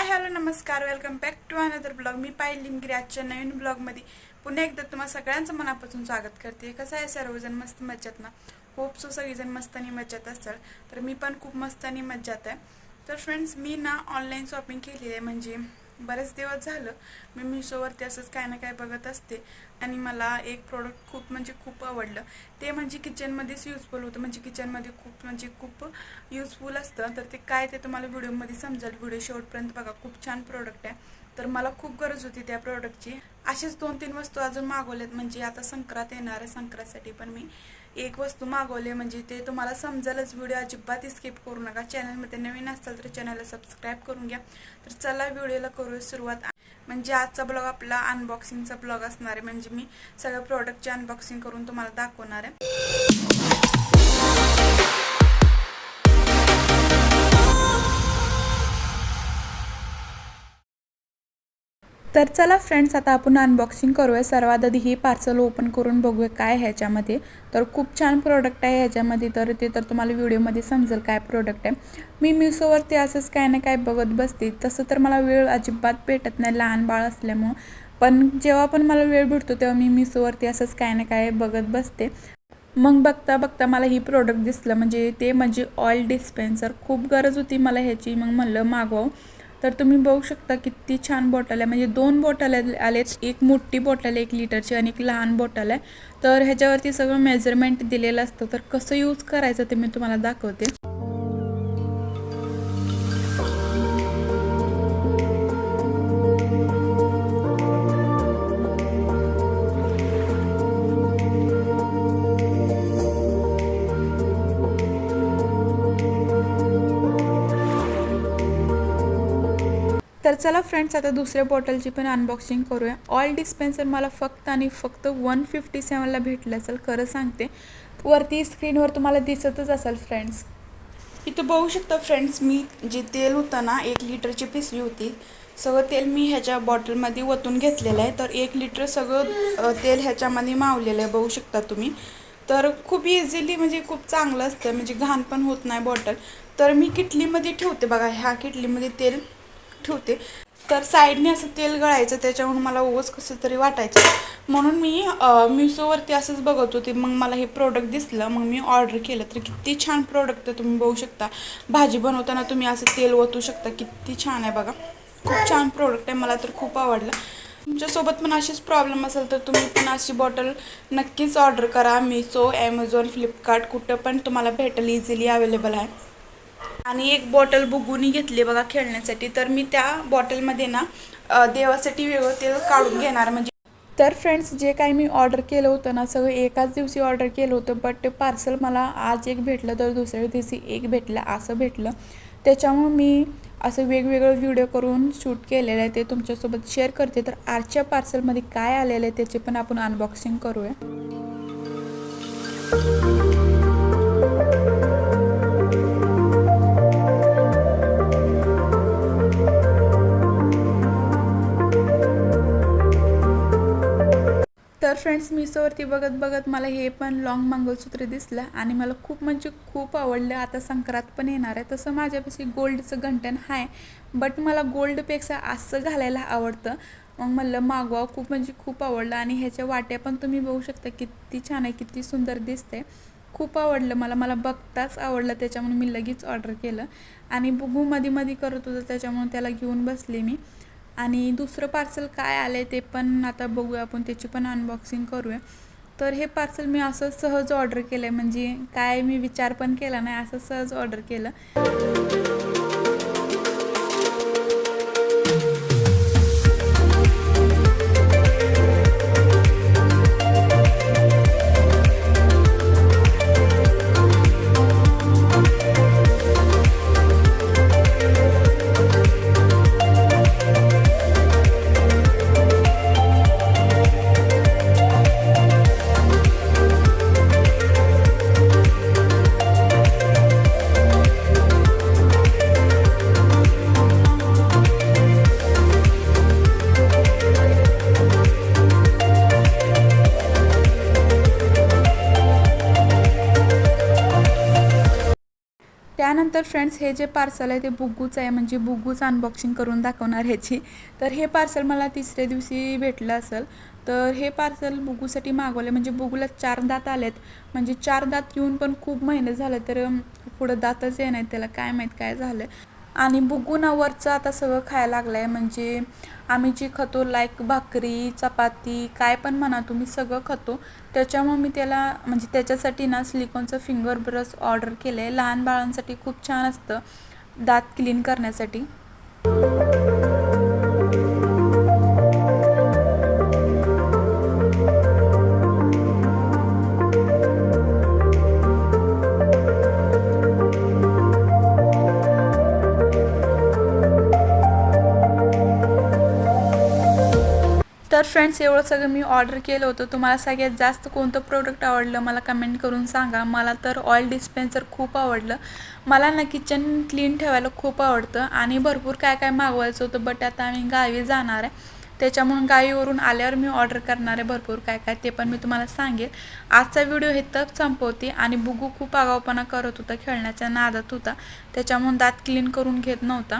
हाय hello नमस्कार. Welcome back to another blog मी पाहिली लिमगिरी आजच्या नवीन ब्लॉगमध्ये पुन्हा एकदा तुम्हाला सगळ्यांचं मनापासून स्वागत करते. कसं आहे सर्वजण? मस्त मज्जात ना? होप सो सगळीजण मस्त आणि मज्जात असाल. तर मी पण खूप मस्त आणि मज्जात आहे. तर फ्रेंड्स मी ना ऑनलाईन शॉपिंग केलेली आहे. म्हणजे बरेच दिवस झालं मी मिशोवरती असंच काय ना काय बघत असते. आणि मला एक प्रोडक्ट खूप म्हणजे खूप आवडलं. ते म्हणजे किचनमध्येच युजफुल होतं. म्हणजे किचनमध्ये खूप म्हणजे खूप युजफुल असतं. तर ते काय ते तुम्हाला व्हिडिओमध्ये समजेल. व्हिडिओ शेवटपर्यंत बघा. खूप छान प्रोडक्ट आहे. तर मला खूप गरज होती त्या प्रॉडक्टची असेच दोन तीन वस्तू अजून मागवल्यात. म्हणजे आता संक्रांत येणार आहे. संक्रांतसाठी पण मी एक वस्तू मागवली म्हणजे ते तुम्हाला समजेलच. व्हिडिओ अजिबात स्किप करू नका. चॅनलमध्ये नवीन असाल तर चॅनलला सबस्क्राईब करून घ्या. तर चला व्हिडिओला करूया सुरुवात. म्हणजे आजचा ब्लॉग आपला अनबॉक्सिंगचा ब्लॉग असणार आहे. म्हणजे मी सगळ्या प्रॉडक्टचे अनबॉक्सिंग करून तुम्हाला दाखवणार आहे. तर चला फ्रेंड्स आता आपण अनबॉक्सिंग करूया. सर्वात आधी ही पार्सल ओपन करून बघूया काय ह्याच्यामध्ये. तर खूप छान प्रोडक्ट आहे ह्याच्यामध्ये. तर ते तर तुम्हाला व्हिडिओमध्ये समजेल काय प्रोडक्ट आहे. मी मिसोवरती असंच काय ना काय बघत बसते. तसं तर मला वेळ अजिबात भेटत नाही लहान बाळ असल्यामुळं. पण जेव्हा पण मला वेळ भेटतो तेव्हा मी मिसोवरती असंच काय ना काय बघत बसते. मग बघता बघता मला ही प्रोडक्ट दिसलं. म्हणजे ते म्हणजे ऑइल डिस्पेन्सर खूप गरज होती मला ह्याची. मग म्हणलं मागवावं. तर तुम्ही बघू शकता किती छान बॉटल आहे. म्हणजे दोन बॉटल आलेत. एक मोठी बॉटल आहे एक लिटरची आणि एक लहान बॉटल आहे. तर ह्याच्यावरती सगळं मेजरमेंट दिलेलं असतं. तर कसं यूज करायचं ते मी तुम्हाला दाखवते. तर चला फ्रेंड्स आता दुसऱ्या बॉटलची पण अनबॉक्सिंग करूया. ऑइल डिस्पेन्सर मला फक्त आणि फक्त वन फिफ्टी सेवनला भेटलं असेल खरं सांगते. वरती स्क्रीनवर तुम्हाला दिसतच असेल फ्रेंड्स इथं बघू शकता फ्रेंड्स मी जे तेल होतं ना एक लिटरची पिसली होती. सगळं तेल मी ह्याच्या बॉटलमध्ये ओतून घेतलेलं आहे. तर एक लिटर सगळं तेल ह्याच्यामध्ये मावलेलं आहे बघू शकता तुम्ही. तर खूप इझिली म्हणजे खूप चांगलं असतं म्हणजे घाण पण होत नाही बॉटल तर मी किटलीमध्ये ठेवते बघा ह्या किटलीमध्ये तेल ठेवते. तर साईडने असं तेल गळायचं त्याच्यावरून मला ओस कसं तरी वाटायचं. म्हणून मी मिसोवरती मिशोवरती असंच बघत होते. मग मला हे प्रोडक्ट दिसलं मग मी ऑर्डर केलं. तर किती छान प्रोडक्ट आहे तुम्ही बघू शकता. भाजी बनवताना तुम्ही असं तेल ओतू शकता. किती छान आहे बघा. खूप छान प्रोडक्ट आहे. मला तर खूप आवडलं. तुमच्यासोबत पण अशीच प्रॉब्लेम असेल तर तुम्ही पण अशी बॉटल नक्कीच ऑर्डर करा. मिसो ॲमेझॉन फ्लिपकार्ट कुठं पण तुम्हाला भेटेल इझिली अवेलेबल आहे. आणि एक बॉटल बुगुनी घेतली बघा खेळण्यासाठी. तर मी त्या बॉटलमध्ये ना देवासाठी वेगळं तेल काढून घेणार. म्हणजे तर फ्रेंड्स जे काही मी ऑर्डर केलं होतं ना सगळं एकाच दिवशी ऑर्डर केलं होतं बट ते पार्सल मला आज एक भेटलं तर दुसऱ्या दिवशी एक भेटलं असं भेटलं. त्याच्यामुळं मी असं वेगवेगळं व्हिडिओ करून शूट केलेलं आहे ते तुमच्यासोबत शेअर करते. तर आजच्या पार्सलमध्ये काय आलेलं आहे त्याचे पण आपण अनबॉक्सिंग करूया. तर फ्रेंड्स मिसोवरती बघत बघत मला हे पण लॉंग मंगळसूत्र दिसलं आणि मला खूप म्हणजे खूप आवडलं. आता संक्रांत पण येणार आहे तसं माझ्यापाशी गोल्डचं घंटण आहे बट मला गोल्डपेक्षा असं घालायला आवडतं. मग म्हणलं मागवा खूप म्हणजे खूप आवडलं आणि ह्याच्या वाट्या पण तुम्ही बघू शकता किती छान आहे किती सुंदर दिसते. खूप आवडलं मला मला बघताच आवडलं त्याच्यामुळे मी लगेच ऑर्डर केलं. आणि बघू मध्ये मध्ये करत होतं त्याच्यामुळे त्याला घेऊन बसले मी. आणि दुसरं पार्सल काय आलं आहे ते पण आता बघूया आपण त्याची पण अनबॉक्सिंग करूया. तर हे पार्सल मी असं सहज ऑर्डर केलं आहे म्हणजे काय मी विचार पण केला नाही असं सहज ऑर्डर केलं. त्यानंतर फ्रेंड्स हे जे पार्सल आहे ते बुग्गूचं आहे. म्हणजे बुग्गूचं अनबॉक्सिंग करून दाखवणार ह्याची. तर हे पार्सल मला तिसऱ्या दिवशी भेटलं असेल. तर हे पार्सल बुगूसाठी मागवले म्हणजे बुगूला चार दात आलेत. म्हणजे चार दात येऊन पण खूप महिने झाले. तर पुढं दातच येणार त्याला काय माहीत काय झालं आणि बुगू आता सगळं खायला लागलं आहे म्हणजे आम्ही जी खातो लाईक भाकरी चपाती काय पण म्हणा तुम्ही सगळं खातो. त्याच्यामुळे मी त्याला म्हणजे त्याच्यासाठी ना सिलिकॉनचं फिंगर ब्रश ऑर्डर केलं आहे लहान बाळांसाठी खूप छान असतं दात क्लीन करण्यासाठी. तर फ्रेंड्स एवढं सगळं मी ऑर्डर केलं होतं. तुम्हाला सगळ्यात जास्त कोणतं प्रोडक्ट आवडलं मला कमेंट करून सांगा. मला तर ऑइल डिस्पेन्सर खूप आवडलं. मला ना किचन क्लीन ठेवायला खूप आवडतं. आणि भरपूर काय काय मागवायचं होतं बट आता आम्ही गावी जाणार आहे. त्याच्यामुळं गावीवरून आल्यावर मी ऑर्डर करणार आहे भरपूर काय काय ते पण मी तुम्हाला सांगेल. आजचा व्हिडिओ हे तर संपवते आणि बुगू खूप आगावपणा करत होता खेळण्याच्या नादात होता. त्याच्यामुळं दात क्लीन करून घेत नव्हता.